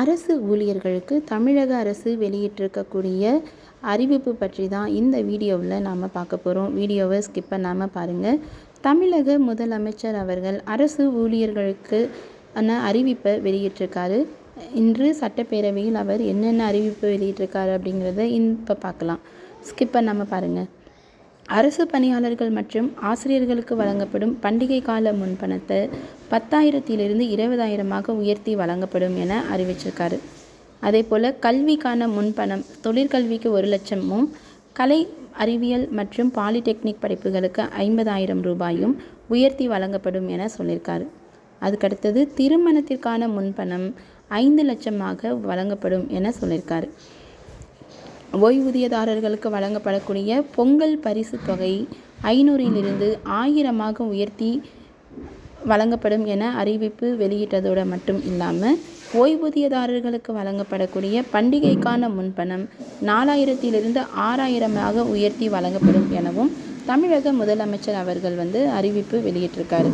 அரசு ஊழியர்களுக்கு தமிழக அரசு வெளியிட்டிருக்கக்கூடிய அறிவிப்பு பற்றி தான் இந்த வீடியோவில் நாம் பார்க்க போகிறோம் வீடியோவை ஸ்கிப் பண்ணாமல் பாருங்கள் தமிழக முதலமைச்சர் அவர்கள் அரசு ஊழியர்களுக்கு ஆன அறிவிப்பை வெளியிட்டிருக்காரு. இன்று சட்டப்பேரவையில் அவர் என்னென்ன அறிவிப்பு வெளியிட்டிருக்காரு அப்படிங்கிறத இப்போ பார்க்கலாம். ஸ்கிப் பண்ணாமல் பாருங்கள் அரசு பணியாளர்கள் மற்றும் ஆசிரியர்களுக்கு வழங்கப்படும் பண்டிகை கால முன்பணத்தை பத்தாயிரத்திலிருந்து இருபதாயிரமாக உயர்த்தி வழங்கப்படும் என அறிவிச்சிருக்காரு. அதே போல் கல்விக்கான முன்பணம் தொழிற்கல்விக்கு ஒரு லட்சமும் கலை அறிவியல் மற்றும் பாலிடெக்னிக் படிப்புகளுக்கு ஐம்பதாயிரம் ரூபாயும் உயர்த்தி வழங்கப்படும் என சொல்லியிருக்காரு அதுக்கடுத்தது திருமணத்திற்கான முன்பணம் ஐந்து லட்சமாக வழங்கப்படும் என சொல்லியிருக்காரு ஓய்வூதியதாரர்களுக்கு வழங்கப்படக்கூடிய பொங்கல் பரிசு தொகை ஐநூறிலிருந்து ஆயிரமாக உயர்த்தி வழங்கப்படும் என அறிவிப்பு வெளியிட்டதோடு மட்டும் இல்லாமல் ஓய்வூதியதாரர்களுக்கு வழங்கப்படக்கூடிய பண்டிகைக்கான முன்பணம் நாலாயிரத்திலிருந்து ஆறாயிரமாக உயர்த்தி வழங்கப்படும் எனவும் தமிழக முதலமைச்சர் அவர்கள் வந்து அறிவிப்பு வெளியிட்டிருக்காரு.